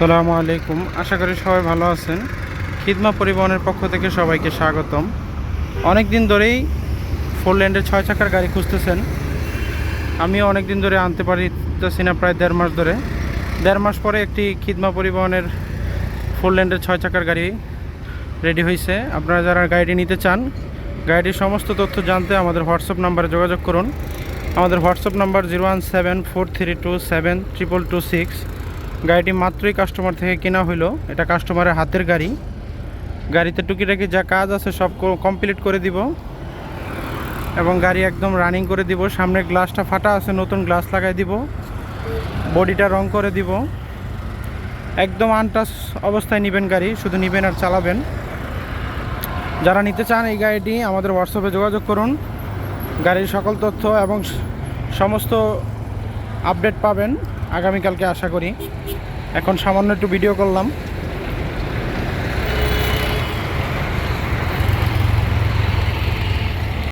আসসালামু আলাইকুম। আশা করি সবাই ভালো আছেন। খিদমা পরিবহনের পক্ষ থেকে সবাইকে স্বাগতম। অনেক দিন ধরেই ফোর ল্যান্ডের ছয় চাকার গাড়ি খুঁজতেছেন। আমিও অনেক দিন ধরে আনতে পারিতেছি না প্রায় দেড় মাস ধরে। দেড় মাস পরে একটি খিদমা পরিবহনের ফোর ল্যান্ডের ছয় চাকার গাড়ি রেডি হয়েছে আপনারা যারা গাড়িটি নিতে চান, গাড়িটির সমস্ত তথ্য জানতে আমাদের হোয়াটসঅ্যাপ নাম্বারে যোগাযোগ করুন। আমাদের WhatsApp number zero one seven four three two seven triple two six. গাড়িটি মাত্রই কাস্টমার থেকে কেনা হলো এটা কাস্টমারের হাতের গাড়ি। গাড়িতে টুকিটাকি যা কাজ আছে সব কমপ্লিট করে দিব। এবং গাড়ি একদম রানিং করে দিব। সামনের গ্লাসটা ফাটা আছে, নতুন গ্লাস লাগাই দিব। বডিটা রং করে দিব। একদম আনটাচ অবস্থায় নেবেন গাড়ি, শুধু নেবেন আর চালাবেন। যারা নিতে চান এই গাড়িটি, আমাদের হোয়াটসঅ্যাপে যোগাযোগ করুন। গাড়ির সকল তথ্য এবং সমস্ত আপডেট পাবেন। আগামীকালকে আশা করি। এখন সামান্য একটু ভিডিও করলাম।